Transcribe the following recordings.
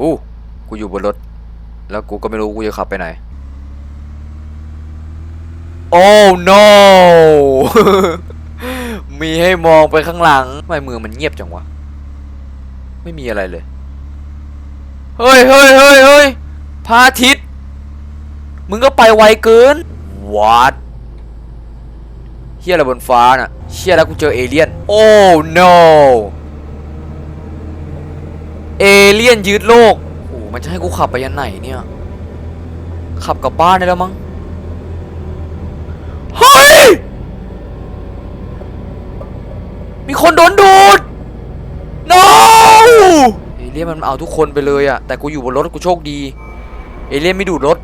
อู้กูอยู่บนรถ แล้วกูก็ไม่รู้กูจะขับไปไหน โอ้ no มีให้มองไปข้างหลังทำไมมือมันเงียบจังวะ ไม่มีอะไรเลย เฮ้ยเฮ้ยเฮ้ยเฮ้ยพระอาทิตย์ มึงก็ไปไวเกิน what เฮียอะไรบนฟ้าน่ะเฮียแล้วกูเจอเอเลี่ยน โอ้ no เอเลี่ยนยึดโลกโอ้มันจะให้กูขับไปยันไหนเนี่ย ขับกลับบ้านได้แล้วมั้ง เฮ้ย มีคนโดนดูด no เอเลี่ยนมันเอาทุกคนไปเลยอะแต่กูอยู่บนรถกูโชคดี เอเลี่ยนไม่ดูดรถ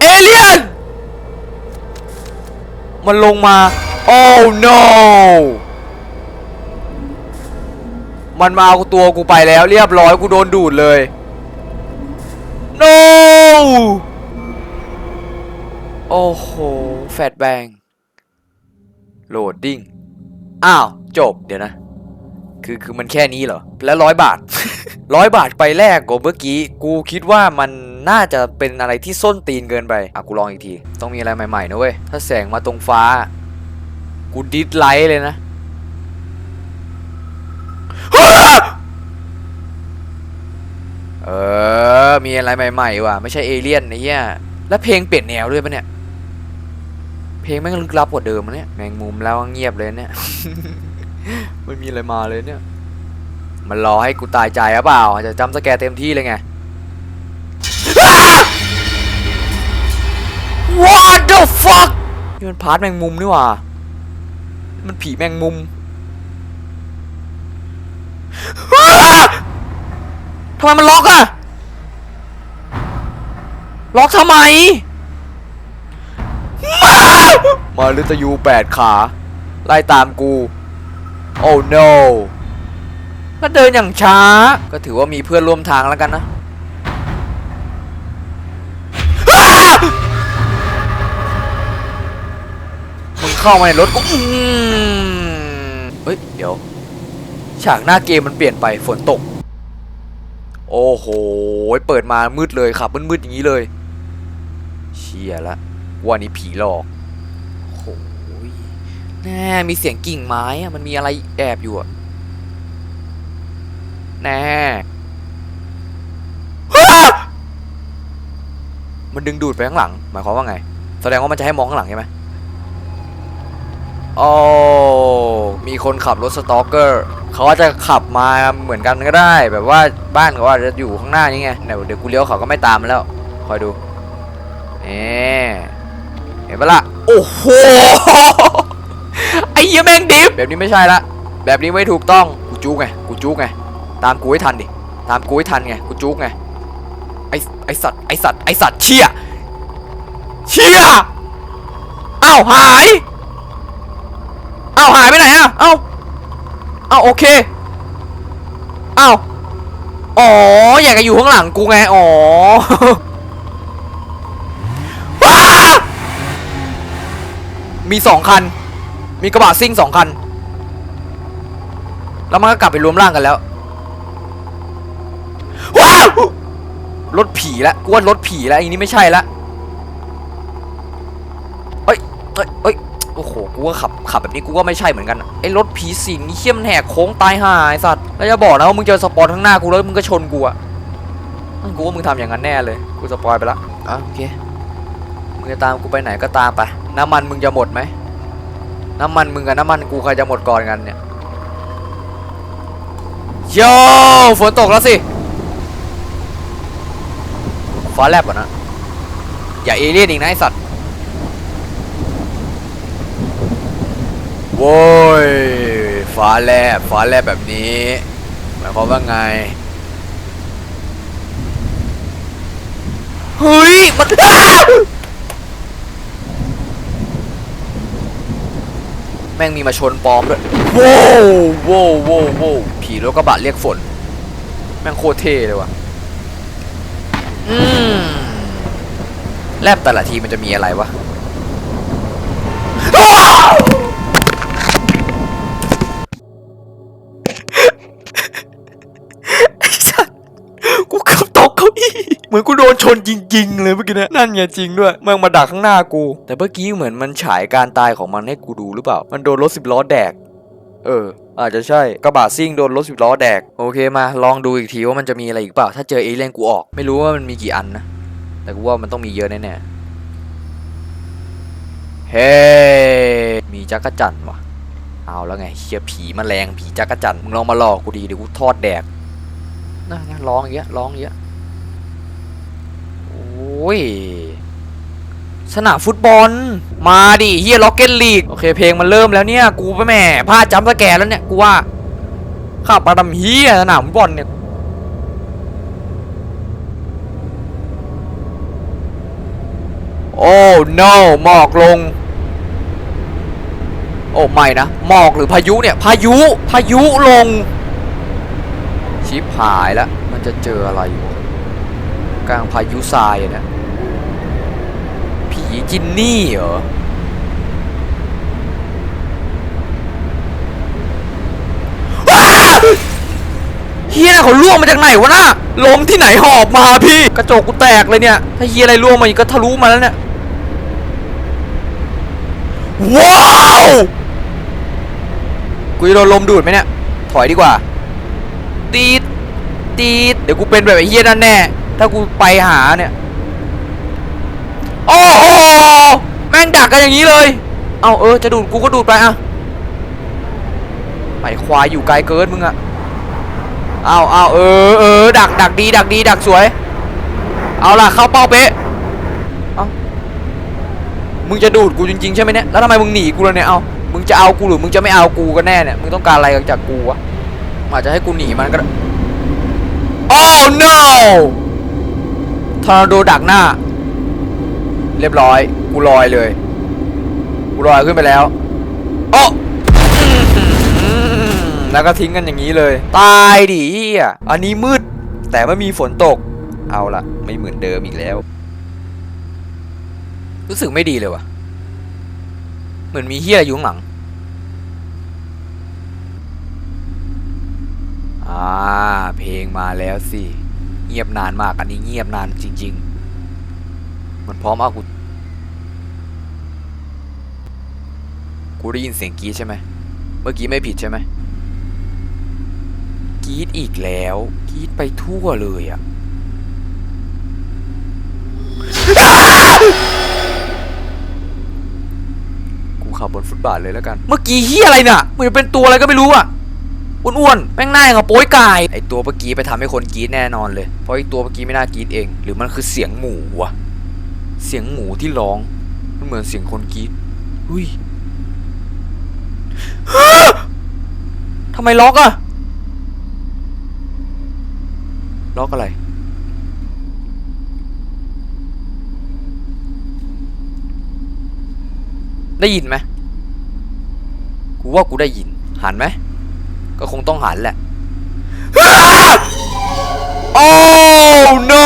เอเลี่ยนมันลงมา โอ้ no มันมาเอาตัวกูไปแล้วเรียบร้อยกูโดนดูดเลย no โอ้โห แฟดแบงโหลดดิ้ง อ้าว จบ เดี๋ยวนะ คือคือมันแค่นี้เหรอ แล้วร้อยบาทร้อยบาทไปแรกกว่าเมื่อกี้ กูคิดว่ามันน่าจะเป็นอะไรที่ส้นตีนเกินไป อะ กูลองอีกที ต้องมีอะไรใหม่ๆนะเว้ย ถ้าแสงมาตรงฟ้า กูดิสไลท์เลยนะเออ มีอะไรใหม่ๆว่ะ ไม่ใช่เอเลี่ยนไอ้เหี้ย แล้วเพลงเปลี่ยนแนวด้วยปะเนี่ย เพลงแม่งลึกลับกว่าเดิมเนี่ย แมงมุมแล้วเงียบเลยเนี่ย ไม่มีอะไรมาเลยเนี่ย มันรอให้กูตายใจหรือเปล่า จะจำสแกเต็มที่เลยไง What the fuck นี่มันพาร์ทแมงมุมนี่ว่า มันผีแมงมุมทำไมมันล็อกอะล็อกทำไม มาลิตยูแปดขา ไล่ตามกู โอ้ no ก็เดินอย่างช้า ก็ถือว่ามีเพื่อนร่วมทางแล้วกันนะ เข้ามาในรถกูอืมเฮ้ย เดี๋ยว ฉากหน้าเกมมันเปลี่ยนไปฝนตก โอ้โห เปิดมามืดเลยขับมืดๆอย่างนี้เลย เชียละว่านี้ผีหลอกโอ้โหแน่มีเสียงกิ่งไม้อะมันมีอะไรแอบอยู่อะแน่มันดึงดูดไปข้างหลัง หมายความว่าไง แสดงว่ามันจะให้มองข้างหลังใช่ไหม โอ้มีคนขับรถสตอกเกอร์เขาอาจจะขับมาเหมือนกันก็ได้ แบบว่าบ้านเขาอาจจะอยู่ข้างหน้านี่ไงเดี๋ยวเดี๋ยวกูเลี้ยวเขาก็ไม่ตามแล้ว คอยดูนี่เห็นปะล่ะโอ้โหไอ้เหี้ยแม่งดิฟแบบนี้ไม่ใช่ละแบบนี้ไม่ถูกต้องกูจุกไงกูจุกไงตามกูให้ทันดิตามกูให้ทันไงกูจุกไงไอไอสัตว์ไอสัตว์ไอสัตว์เชี่ยเชี่ยอ้าวหาย เอาหายไปไหนอะเอาเอาโอเคเอาอ๋ออยากจะอยู่ข้างหลังกูไงอ๋อว้ามีสองคัน มีกระบะซิ่งสองคัน แล้วมันก็กลับไปรวมร่างกันแล้ว ว้าว รถผีละกูว่ารถผีละอันนี้ไม่ใช่ละเอ้ยเอ้ยเอ้ย โอ้โหกูว่าขับขับแบบนี้กูว่าไม่ใช่เหมือนกันอะไอ้รถผีสิงนี่เขี้ยมนแหกโค้งตายห่าไอ้สัตว์แล้วจะบอกนะว่ามึงเจอสปอนข้างหน้ากูแล้วมึงก็ชนกูอะกูว่ามึงทำอย่างนั้นแน่เลยกูสปอยไปละอะโอเคมึงจะตามกูไปไหนก็ตามไปน้ำมันมึงจะหมดไหมน้ำมันมึงกับน้ำมันกูใครจะหมดก่อนกันเนี่ยโย่ฝนตกแล้วสิฟ้าแลบก่อนนะอย่าเอเลี่ยนอีกนะไอสัตว์ โว้ยฟ้าแลบฟ้าแลบแบบนี้ หมายความว่าไงเฮ้ยมันแม่งมีมาชนปลอมด้วยโว้วโว้วโว้วโว้วผีรถกระบะเรียกฝน แม่งโคตรเท่เลยว่ะอืมแลบแต่ละทีมันจะมีอะไรวะ มือนกูโดนชนจริง ๆ เลยเมื่อกี้เนะนั่นไงจริงด้วยมันมาดักข้างหน้ากู แต่เมื่อกี้เหมือนมันฉายการตายของมันให้กูดูหรือเปล่า มันโดนรถสิบล้อแดก เออ อาจจะใช่กระบะซิ่งโดนรถสิบล้อแดก โอเคมา ลองดูอีกทีว่ามันจะมีอะไรอีกเปล่า ถ้าเจอเอเลี่ยนกูออก ไม่รู้ว่ามันมีกี่อันนะ แต่กูว่ามันต้องมีเยอะแน่ๆเฮ้มีจักรจันทร์ว่ะเอาแล้วไงเชียผีมแมลงผีจักรจันทร์มึงลองมาหลอกกูดีเดี๋ยวกูทอดแดกน่านะร้องอย่างเงี้ยร้องเยอ้ ยสนามฟุตบอล มาดิเฮียล็อกเก็ตลีกโอเคเพลงมันเริ่มแล้วเนี่ย กูไปแม่พลาดจัมป์สแกนแล้วเนี่ย กูว่าขับมาทำเฮียสนามฟุตบอลเนี่ยโอ้ no หมอกลง โอ้ ไม่นะ หมอกหรือพายุเนี่ย พายุ พายุลง ชิปหายแล้ว มันจะเจออะไรอยู่ กลางพายุทรายนะ ผีจินนี่เหรอเฮียน่ะเขาล่วงมาจากไหนวะน่ะลมที่ไหนหอบมาพี่ กระจกกูแตกเลยเนี่ย ถ้าเฮียอะไรล่วงมาอีกก็ทะลุมาแล้วเนี่ย ว้าวกูจะโดนลมดูดไหมเนี่ย ถอยดีกว่า ตีดตีดเดี๋ยวกูเป็นแบบไอ้เฮียนั่นแน่ ถ้ากูไปหาเนี่ย โอ้โหแม่งดักกันอย่างนี้เลย เอาเออจะดูดกูก็ดูดไปอะไปควายอยู่ไกลเกินมึงอะเอาเอาเออเออดักดักดีดักดีดักสวย เอาล่ะเข้าเป้าเป๊ะเอามึงจะดูดกูจริงๆใช่ไหมเนี่ยแล้วทำไมมึงหนีกูเลยเนี่ยเอามึงจะเอากูหรือมึงจะไม่เอากูกันแน่เนี่ยมึงต้องการอะไรจากกูวะอาจจะให้กูหนีมันก็ได้โอ้ no ทอร์นาโดดักหน้า รียบร้อยกูลอยเลยกูลอยขึ้นไปแล้วโอ้แล้วก็ทิ้งกันอย่างนี้เลย ตายดิเหี้ยอันนี้มืด แต่ไม่มีฝนตก เอาละไม่เหมือนเดิมอีกแล้ว รู้สึกไม่ดีเลยว่ะเหมือนมีเฮียอะไรอยู่ข้างหลังอ่าเพลงมาแล้วสิ เงียบนานมากอันนี้เงียบนานจริง ๆ มันพร้อมเอากู กูได้ยินเสียงกรีดใช่ไหมเมื่อกี้ไม่ผิดใช่ไหมกรีดอีกแล้วกรีดไปทั่วเลยอะกูขับบนฟุตบาทเลยแล้วกัน เมื่อกี้เฮียอะไรน่ะเหมือนเป็นตัวอะไรก็ไม่รู้อะอ้วนๆแม่งหน้าอย่างกับโป้ยกายไอตัวเมื่อกี้ไปทำให้คนกรีดแน่นอนเลย เพราะไอตัวเมื่อกี้ไม่น่ากรีดเอง หรือมันคือเสียงหมูวะเสียงหมูที่ร้องมันเหมือนเสียงคนกรีดอุ้ย ทำไมล็อกอะล็อกอะไร ได้ยินไหมกูว่ากูได้ยิน หันไหม ก็คงต้องหันแหละโอ้ no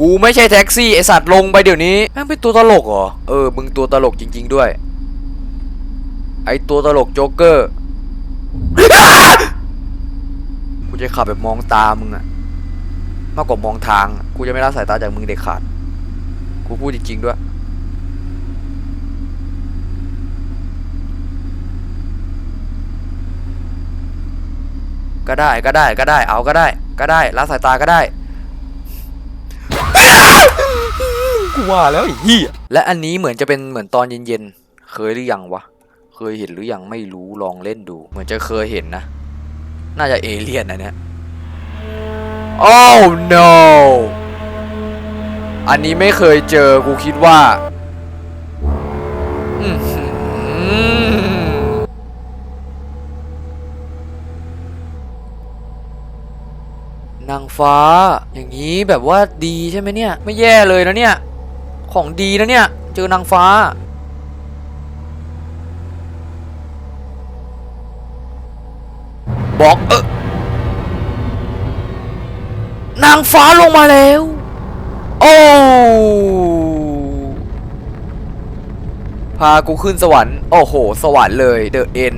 กูไม่ใช่แท็กซี่ ไอสัตว์ลงไปเดี๋ยวนี้แม่งเป็นตัวตลกเหรอ เออ มึงตัวตลกจริง ๆ ด้วย ไอตัวตลกโจ๊กเกอร์กู จะขับแบบมองตามึงอะมากกว่ามองทาง กูจะไม่ละสายตาจากมึงเด็ดขาด กูพูดจริงๆด้วย ก็ได้ก็ได้ก็ได้ เอาก็ได้ ก็ได้ละสายตาก็ได้กูว่าแล้วไอ้เหี้ยและอันนี้เหมือนจะเป็นเหมือนตอนเย็นๆ เคยหรือยังวะ เคยเห็นหรือยังไม่รู้ลองเล่นดู เหมือนจะเคยเห็นนะ น่าจะเอเลี่ยนนะเนี่ย Oh no อันนี้ไม่เคยเจอกูคิดว่าอนางฟ้า อย่างนี้แบบว่าดีใช่ไหมเนี่ย ไม่แย่เลยนะเนี่ย ของดีนะเนี่ย เจอนางฟ้า บอกเออนางฟ้าลงมาแล้ว โอ้พากูขึ้นสวรรค์ โอ้โห สวรรค์เลยเดอะเอ็น